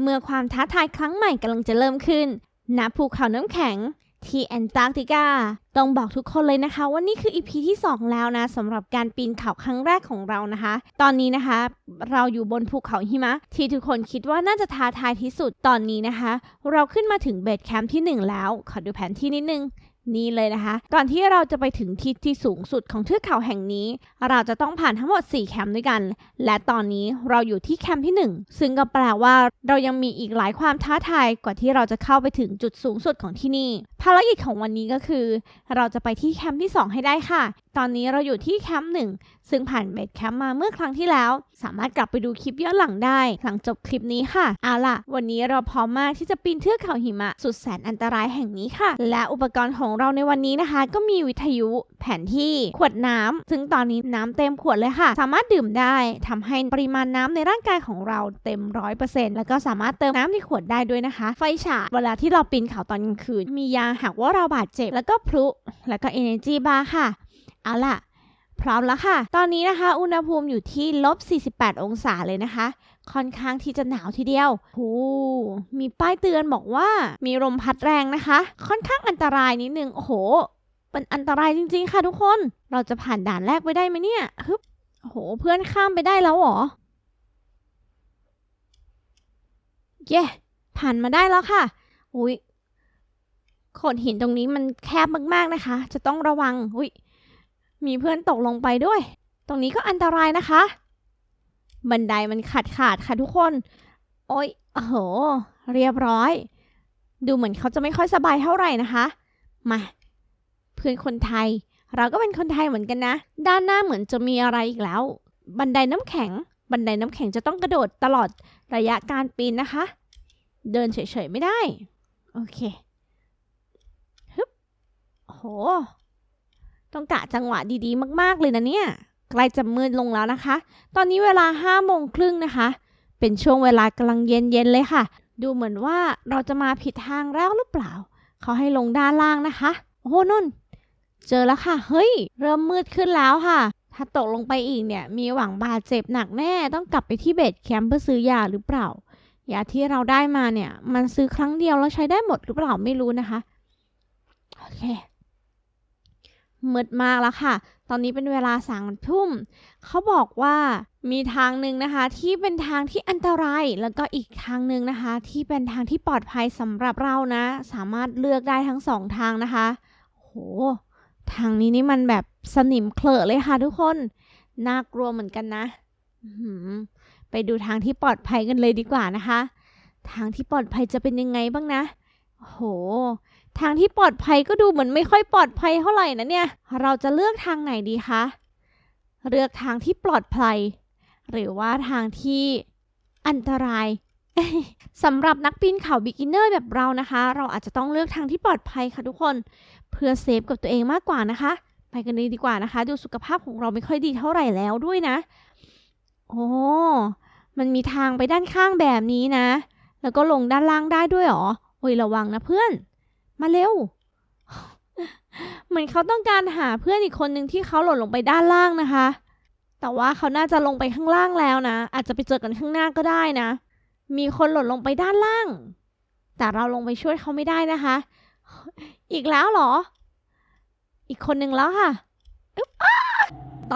เมื่อความท้าทายครั้งใหม่กำลังจะเริ่มขึ้นณภูเขาน้ำแข็งที่แอนตาร์กติกา ต้องบอกทุกคนเลยนะคะ ว่านี่คืออีพีที่ 2 แล้วนะสำหรับการปีนเขาครั้งแรกของเรานะคะ ตอนนี้นะคะ เราอยู่บนภูเขาหิมะ ที่ทุกคนคิดว่าน่าจะท้าทายที่สุดตอนนี้นะคะ เราขึ้นมาถึงเบสแคมป์ที่ 1 แล้ว ขอดูแผนที่นิดนึง นี่เลยนะคะ ก่อนที่เราจะไปถึงที่ที่สูงสุดของเทือกเขาแห่งนี้ เราจะต้องผ่านทั้งหมด 4 แคมป์ด้วยกัน และตอนนี้เราอยู่ที่แคมป์ที่ 1 ซึ่งก็แปลว่าเรายังมีอีกหลายความท้าทายกว่าที่เราจะเข้าไปถึงจุดสูงสุดของที่นี่ ภารกิจของวันนี้ก็คือ เราจะไปที่แคมป์ที่ 2 ให้ได้ค่ะ ตอนนี้เราอยู่ที่แคมป์หนึ่งซึ่งผ่านเบสแคมป์มาเมื่อครั้งที่แล้ว สามารถกลับไปดูคลิปย้อนหลังได้ หลังจบคลิปนี้ค่ะ เอาล่ะ วันนี้เราพร้อมมากที่จะปีนเทือกเขาหิมะ สุดแสนอันตรายแห่งนี้ค่ะ และอุปกรณ์ของเราในวันนี้นะคะ ก็มีวิทยุแผนที่ขวดน้ำซึ่งตอนนี้น้ำเต็มขวดเลยค่ะ สามารถดื่มได้ทำให้ปริมาณน้ำในร่างกายของเราเต็มร้อยเปอร์เซ็นต์แล้วก็สามารถเติมน้ำในขวดได้ด้วยนะคะ ไฟฉายเวลาที่เราปีนเขาตอนกลางคืน มียาหากว่าเราบาดเจ็บ แล้วก็พลุ แล้วก็ energy bar ค่ะ เอาล่ะ พร้อมแล้วค่ะ ตอนนี้นะคะ อุณหภูมิอยู่ที่ลบ48 องศาเลยนะคะ ค่อนข้างที่จะหนาวทีเดียวโอ้มีป้ายเตือนบอกว่ามีลมพัดแรงนะคะ ค่อนข้างอันตรายนิดนึง โอ้โห เป็นอันตรายจริงๆ ค่ะทุกคน เราจะผ่านด่านแรกไปได้ไหมเนี่ยฮึบโอ้โห เพื่อนข้ามไปได้แล้วเหรอ เย้ผ่านมาได้แล้วค่ะ อุ้ยโขดหินตรงนี้มันแคบมากๆนะคะ จะต้องระวัง อุ้ยมีเพื่อนตกลงไปด้วย ตรงนี้ก็อันตรายนะคะ บันไดมันขาดขาดค่ะทุกคน โอ้ยโอ้โห เรียบร้อย ดูเหมือนเขาจะไม่ค่อยสบายเท่าไหร่นะคะ มา เพื่อนคนไทย เราก็เป็นคนไทยเหมือนกันนะ ด้านหน้าเหมือนจะมีอะไรอีกแล้ว บันไดน้ำแข็ง บันไดน้ำแข็งจะต้องกระโดดตลอดระยะการปีนนะคะ เดินเฉยๆไม่ได้ โอเคฮึบโห ต้องกะจังหวะดีๆ มาก ๆ เลยนะเนี่ย ใกล้จะมืดลงแล้วนะคะ ตอนนี้เวลา5้าโมงครึ่งนะคะ เป็นช่วงเวลากำลังเย็นๆเลยค่ะ ดูเหมือนว่าเราจะมาผิดทางแล้วหรือเปล่า เขาให้ลงด้านล่างนะคะ โอ้โนุ่น เจอแล้วค่ะ เฮ้ย เริ่มมืดขึ้นแล้วค่ะ ถ้าตกลงไปอีกเนี่ย มีหวังบาดเจ็บหนักแน่ ต้องกลับไปที่เบสแคมป์เพื่อซื้อยาหรือเปล่า ยาที่เราได้มาเนี่ย มันซื้อครั้งเดียวแล้วใช้ได้หมดหรือเปล่าไม่รู้นะคะ โอเค มืดมากแล้วค่ะ ตอนนี้เป็นเวลาสามทุ่ม เขาบอกว่ามีทางหนึ่งนะคะที่เป็นทางที่อันตราย แล้วก็อีกทางหนึ่งนะคะ ที่เป็นทางที่ปลอดภัยสำหรับเรานะ สามารถเลือกได้ทั้งสองทางนะคะ โห ทางนี้นี่มันแบบสนิมเคลอะเลยค่ะทุกคน น่ากลัวเหมือนกันนะไปดูทางที่ปลอดภัยกันเลยดีกว่านะคะ ทางที่ปลอดภัยจะเป็นยังไงบ้างนะ โห ทางที่ปลอดภัยก็ดูเหมือนไม่ค่อยปลอดภัยเท่าไหร่นะเนี่ย เราจะเลือกทางไหนดีคะ เลือกทางที่ปลอดภัย หรือว่าทางที่อันตรายสำหรับนักปีนเขาบิกินเนอร์แบบเรานะคะ เราอาจจะต้องเลือกทางที่ปลอดภัยค่ะทุกคน เพื่อเซฟกับตัวเองมากกว่านะคะ ไปกันเลยดีกว่านะคะ ดูสุขภาพของเราไม่ค่อยดีเท่าไหร่แล้วด้วยนะ โอ้ มันมีทางไปด้านข้างแบบนี้นะ แล้วก็ลงด้านล่างได้ด้วยหรอโอ้ยระวังนะเพื่อน มาเร็ว เหมือนเขาต้องการหาเพื่อนอีกคนหนึ่งที่เขาหล่นลงไปด้านล่างนะคะ แต่ว่าเขาน่าจะลงไปข้างล่างแล้วนะ อาจจะไปเจอกันข้างหน้าก็ได้นะ มีคนหล่นลงไปด้านล่าง แต่เราลงไปช่วยเขาไม่ได้นะคะ อีกแล้วเหรอ อีกคนหนึ่งแล้วค่ะอ๊บอ้า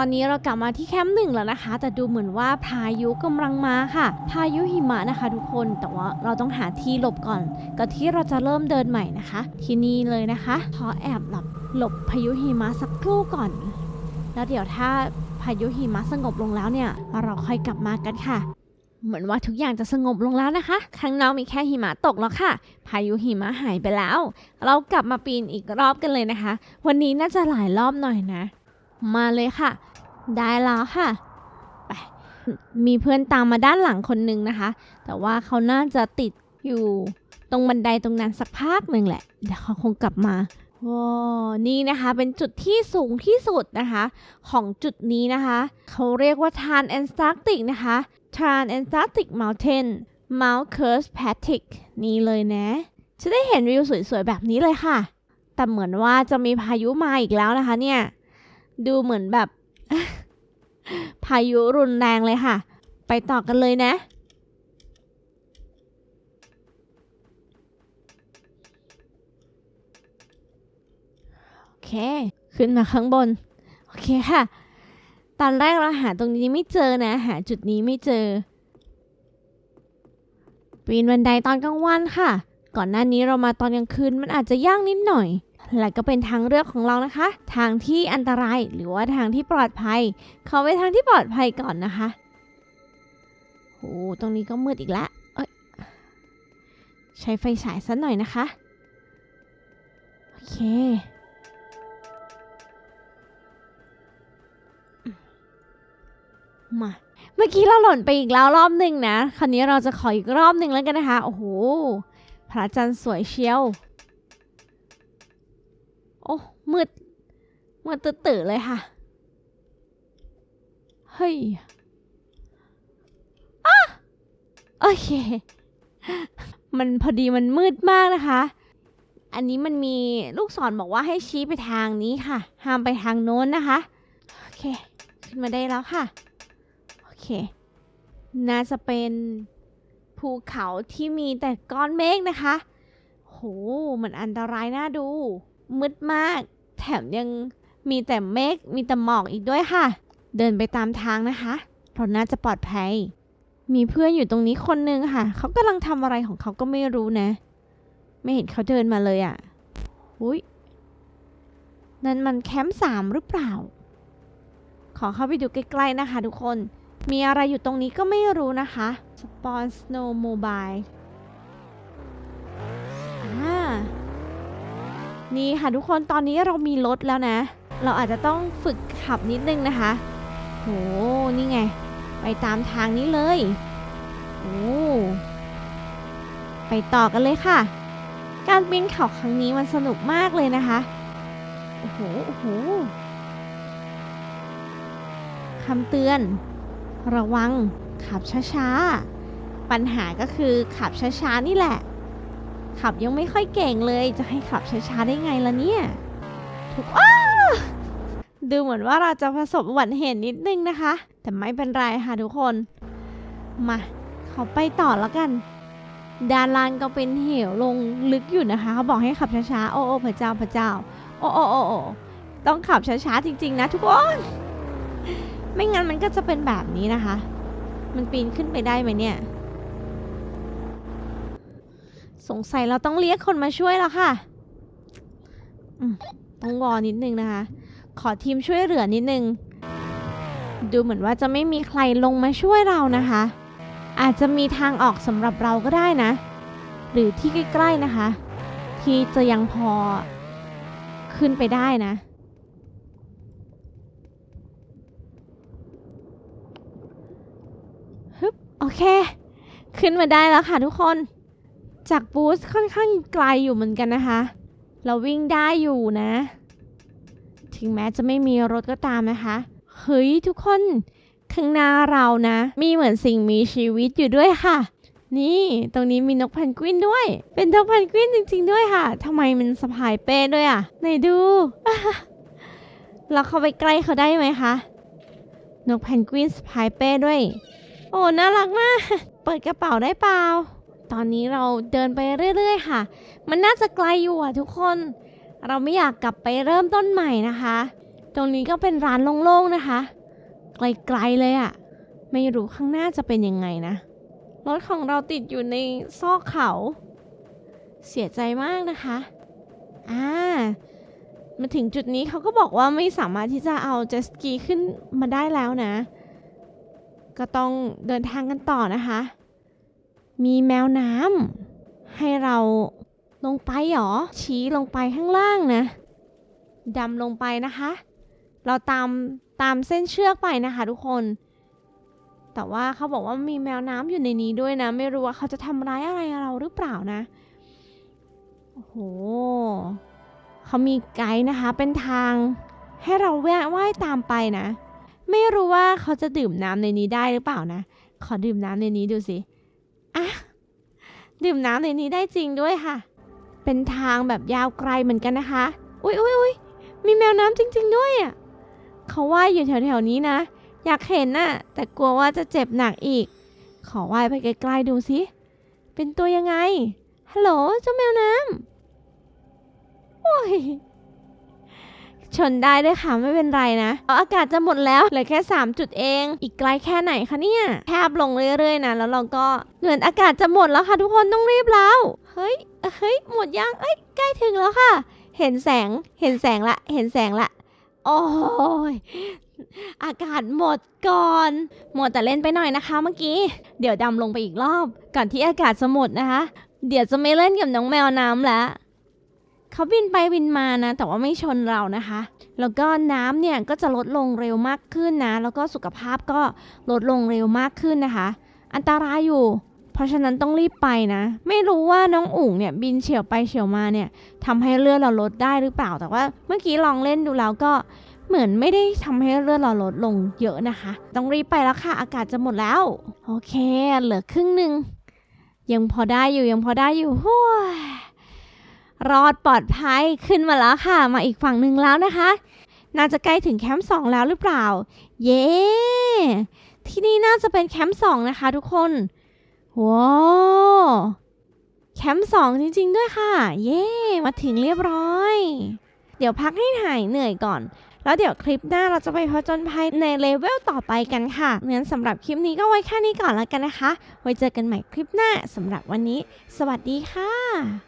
ตอนนี้เรากลับมาที่แคมป์หนึ่งแล้วนะคะ แต่ดูเหมือนว่าพายุกำลังมาค่ะ พายุหิมะนะคะ ทุกคนแต่ว่าเราต้องหาที่หลบก่อนก่อนที่เราจะเริ่มเดินใหม่นะคะ ที่นี่เลยนะคะขอแอบหลบหลบพายุหิมะสักครู่ก่อน แล้วเดี๋ยวถ้าพายุหิมะสงบลงแล้วเนี่ยเราค่อยกลับมากันค่ะ เหมือนว่าทุกอย่างจะสงบลงแล้วนะคะข้างนอกมีแค่หิมะตกแล้วค่ะ พายุหิมะหายไปแล้ว เรากลับมาปีนอีกรอบกันเลยนะคะ วันนี้น่าจะหลายรอบหน่อยนะ มาเลยค่ะ ได้แล้วค่ะไปมีเพื่อนตามมาด้านหลังคนนึงนะคะ แต่ว่าเขาน่าจะติดอยู่ตรงบันไดตรงนั้นสักพักหนึ่งแหละ เดี๋ยวเขาคงกลับมาว้านี่นะคะเป็นจุดที่สูงที่สุดนะคะ ของจุดนี้นะคะ เขาเรียกว่าทานแอนสตาร์ติกนะคะทานแอนสตาร์ติกเมลเทนเมลเคิร์สแพทิกนี่เลยนะ จะได้เห็นวิวสวยๆ แบบนี้เลยค่ะ แต่เหมือนว่าจะมีพายุมาอีกแล้วนะคะเนี่ย ดูเหมือนแบบ พายุรุนแรงเลยค่ะ ไปต่อกันเลยนะ โอเค ขึ้นมาข้างบน โอเคค่ะ ตอนแรกเราหาตรงนี้ไม่เจอนะ หาจุดนี้ไม่เจอ ปีนบันไดตอนกลางวันค่ะ ก่อนหน้านี้เรามาตอนกลางคืนมันอาจจะยากนิดหน่อย และก็เป็นทางเลือกของเรานะคะ ทางที่อันตรายหรือว่าทางที่ปลอดภัยเขาไปทางที่ปลอดภัยก่อนนะคะโอ้ตรงนี้ก็มืดอีกแล้วเอ้ยใช้ไฟฉายสักหน่อยนะคะ โอเค มา เมื่อกี้เราหล่นไปอีกแล้วรอบหนึ่งนะ คราวนี้เราจะขออีกรอบหนึ่งแล้วกันนะคะ โอ้โห พระจันทร์สวยเชียว อ้มืดมืดตื่นเลยค่ะ เฮ้ยอะโอเค มันพอดีมันมืดมากนะคะ อันนี้มันมีลูกศรบอกว่าให้ชี้ไปทางนี้ค่ะ ห้ามไปทางโน้นนะคะ โอเค ขึ้นมาได้แล้วค่ะ โอเค น่าจะเป็นภูเขาที่มีแต่ก้อนเมฆนะคะ โห มันอันตรายน่าดู มืดมาก แถมยังมีแต่เมฆมีแต่หมอกอีกด้วยค่ะ เดินไปตามทางนะคะเราน่าจะปลอดภัย มีเพื่อนอยู่ตรงนี้คนนึงค่ะ เขากำลังทำอะไรของเขาก็ไม่รู้นะ ไม่เห็นเขาเดินมาเลยอะ่ะหุยนั่นมันแคมป์สามหรือเปล่า ขอเข้าไปดูใกล้ๆนะคะทุกคน มีอะไรอยู่ตรงนี้ก็ไม่รู้นะคะ Spawn Snow Mobile อ่า นี่ค่ะทุกคนตอนนี้เรามีรถแล้วนะ เราอาจจะต้องฝึกขับนิดนึงนะคะโหนี่ไง ไปตามทางนี้เลยโอ้ไปต่อกันเลยค่ะ การปีนเขาครั้งนี้มันสนุกมากเลยนะคะโอ้โหโอ้โหคำเตือน ระวังขับช้าๆ ปัญหาก็คือขับช้าๆ นี่แหละ ขับยังไม่ค่อยเก่งเลยจะให้ขับช้าๆได้ไงล่ะเนี่ยถูกอ้าดูเหมือนว่าเราจะประสบอุบัติเหตุนิดนึงนะคะ แต่ไม่เป็นไรค่ะทุกคน มาขอไปต่อแล้วกันด้านล่างก็เป็นเหวลงลึกอยู่นะคะ เขาบอกให้ขับช้าๆ โอ้โอ้พระเจ้าพระเจ้า โอ้โอ้โอ้โอ้ต้องขับช้าๆจริง ๆ นะทุกคน ไม่งั้นมันก็จะเป็นแบบนี้นะคะ มันปีนขึ้นไปได้ไหมเนี่ย สงสัยเราต้องเรียกคนมาช่วยแล้วค่ะต้องวอนิดนึงนะคะ ขอทีมช่วยเหลือนิดนึง ดูเหมือนว่าจะไม่มีใครลงมาช่วยเรานะคะ อาจจะมีทางออกสำหรับเราก็ได้นะ หรือที่ใกล้ๆนะคะ ที่จะยังพอขึ้นไปได้นะฮึบโอเค ขึ้นมาได้แล้วค่ะทุกคน จากบูสค่อนข้างไกลอยู่เหมือนกันนะคะ เราวิ่งได้อยู่นะ ถึงแม้จะไม่มีรถก็ตามนะคะ เฮ้ยทุกคนข้างหน้าเรานะ มีเหมือนสิ่งมีชีวิตอยู่ด้วยค่ะ นี่ตรงนี้มีนกเพนกวินด้วย เป็นนกเพนกวินจริง ๆ ด้วยค่ะทำไมมันสะพายเป้ด้วยอะไหนดู เราเข้าไปใกล้เขาได้ไหมคะนกเพนกวินสะพายเป้ด้วย โอ้ น่ารักมาก เปิดกระเป๋าได้เปล่า ตอนนี้เราเดินไปเรื่อยๆค่ะ มันน่าจะไกลอยู่อะทุกคน เราไม่อยากกลับไปเริ่มต้นใหม่นะคะ ตรงนี้ก็เป็นร้านโล่งๆนะคะ ไกลๆเลยอะ่ะ ไม่รู้ข้างหน้าจะเป็นยังไงนะ รถของเราติดอยู่ในซอกเขา เสียใจมากนะคะ อ่า มาถึงจุดนี้เขาก็บอกว่าไม่สามารถที่จะเอาเจสกีขึ้นมาได้แล้วนะ ก็ต้องเดินทางกันต่อนะคะ มีแมวน้ำให้เราลงไปหรอ ชี้ลงไปข้างล่างนะดำลงไปนะคะ เราตามตามเส้นเชือกไปนะคะทุกคน แต่ว่าเขาบอกว่ามีแมวน้ำอยู่ในนี้ด้วยนะ ไม่รู้ว่าเขาจะทำร้ายอะไรเราหรือเปล่านะโอ้โหเขามีไกด์นะคะ เป็นทางให้เราแวะว่ายตามไปนะ ไม่รู้ว่าเขาจะดื่มน้ำในนี้ได้หรือเปล่านะ ขอดื่มน้ำในนี้ดูสิ อะดื่มน้ำในนี้ได้จริงด้วยค่ะ เป็นทางแบบยาวไกลเหมือนกันนะคะ อุ๊ยอุ๊ยอุ๊ยมีแมวน้ำจริง ๆ ด้วยอะเขาว่ายอยู่แถวๆนี้นะ อยากเห็นน่ะ แต่กลัวว่าจะเจ็บหนักอีก ขอว่ายไปไกลๆดูสิเป็นตัวยังไงฮัลโหลเจ้าแมวน้ำโอ้ย ชนได้ด้วยค่ะไม่เป็นไรนะเอาอากาศจะหมดแล้วเหลือแค่ 3 จุดเอง อีกไกลแค่ไหนคะเนี่ยแคบลงเรื่อยๆนะแล้วเราก็เหมือนอากาศจะหมดแล้วค่ะทุกคนต้องรีบแล้วเฮ้ยเฮ้ยหมดยังเอ้ยใกล้ถึงแล้วค่ะ เห็นแสงเห็นแสงละเห็นแสงละโอ้ยอากาศหมดก่อน หมดแต่เล่นไปหน่อยนะคะเมื่อกี้ เดี๋ยวดำลงไปอีกรอบ ก่อนที่อากาศจะหมดนะคะ เดี๋ยวจะไม่เล่นกับน้องแมวน้ำแล้ว เขาบินไปบินมานะ แต่ว่าไม่ชนเรานะคะ แล้วก็น้ำเนี่ยก็จะลดลงเร็วมากขึ้นนะ แล้วก็สุขภาพก็ลดลงเร็วมากขึ้นนะคะ อันตรายอยู่ เพราะฉะนั้นต้องรีบไปนะ ไม่รู้ว่าน้องอุ๋งเนี่ยบินเฉียวไปเฉียวมาเนี่ยทำให้เลือดเราลดได้หรือเปล่า แต่ว่าเมื่อกี้ลองเล่นดูแล้วก็เหมือนไม่ได้ทำให้เลือดเราลดลงเยอะนะคะ ต้องรีบไปแล้วค่ะ อากาศจะหมดแล้ว โอเค เหลือครึ่งหนึ่ง ยังพอได้อยู่ยังพอได้อยู่ห้วย รอดปลอดภัยขึ้นมาแล้วค่ะ มาอีกฝั่งหนึ่งแล้วนะคะ น่าจะใกล้ถึงแคมป์สองแล้วหรือเปล่า เย้ ที่นี่น่าจะเป็นแคมป์สองนะคะทุกคนว้าวแคมป์สองจริง ๆ ด้วยค่ะ เย้ มาถึงเรียบร้อย เดี๋ยวพักให้หายเหนื่อยก่อน แล้วเดี๋ยวคลิปหน้าเราจะไปผจญภัยในเลเวลต่อไปกันค่ะงั้นสำหรับคลิปนี้ก็ไว้แค่นี้ก่อนแล้วกันนะคะ ไว้เจอกันใหม่คลิปหน้าสำหรับวันนี้ สวัสดีค่ะ